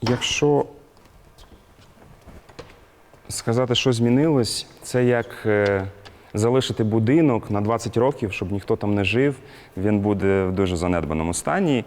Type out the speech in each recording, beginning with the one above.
Якщо сказати, що змінилось, це як е, залишити будинок на 20 років, щоб ніхто там не жив. Він буде в дуже занедбаному стані.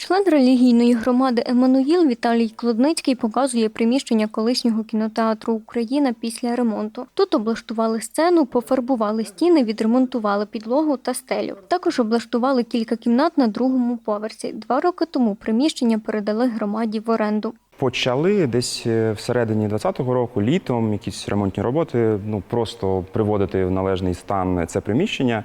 Член релігійної громади Еммануїл Віталій Клодницький показує приміщення колишнього кінотеатру Україна після ремонту. Тут облаштували сцену, пофарбували стіни, відремонтували підлогу та стелю. Також облаштували кілька кімнат на другому поверсі. Два роки тому приміщення передали громаді в оренду. Почали десь е, всередині 20-го року, літом, якісь ремонтні роботи, ну просто приводити в належний стан це приміщення.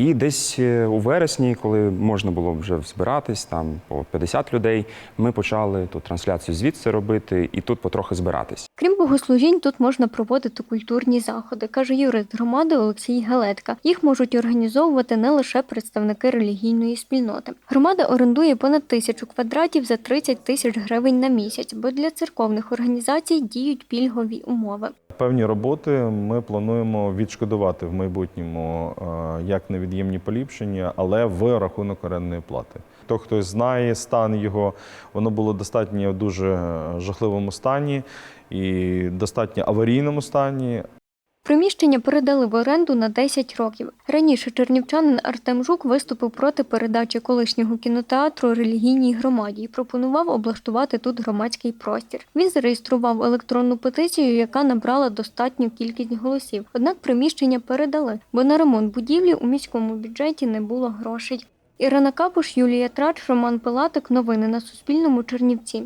І десь е, у вересні, коли можна було вже збиратись, там по 50 людей, ми почали ту трансляцію звідси робити і тут потрохи збиратись. Крім богослужінь, тут можна проводити культурні заходи, каже юрист громади Олексій Галетка. Їх можуть організовувати не лише представники релігійної спільноти. Громада орендує понад тисячу квадратів за 30 тисяч гривень на місяць, бо для церковних організацій діють пільгові умови. Певні роботи ми плануємо відшкодувати в майбутньому е, як невід'ємні поліпшення, але в рахунок орендної плати. Хто хтось знає стан його, воно було достатньо в дуже жахливому стані і достатньо аварійному стані. Приміщення передали в оренду на 10 років. Раніше чернівчанин Артем Жук виступив проти передачі колишнього кінотеатру релігійній громаді і пропонував облаштувати тут громадський простір. Він зареєстрував електронну петицію, яка набрала достатню кількість голосів. Однак приміщення передали, бо на ремонт будівлі у міському бюджеті не було грошей. Ірина Капуш, Юлія Трач, Роман Пилатик. Новини на Суспільному. Чернівці.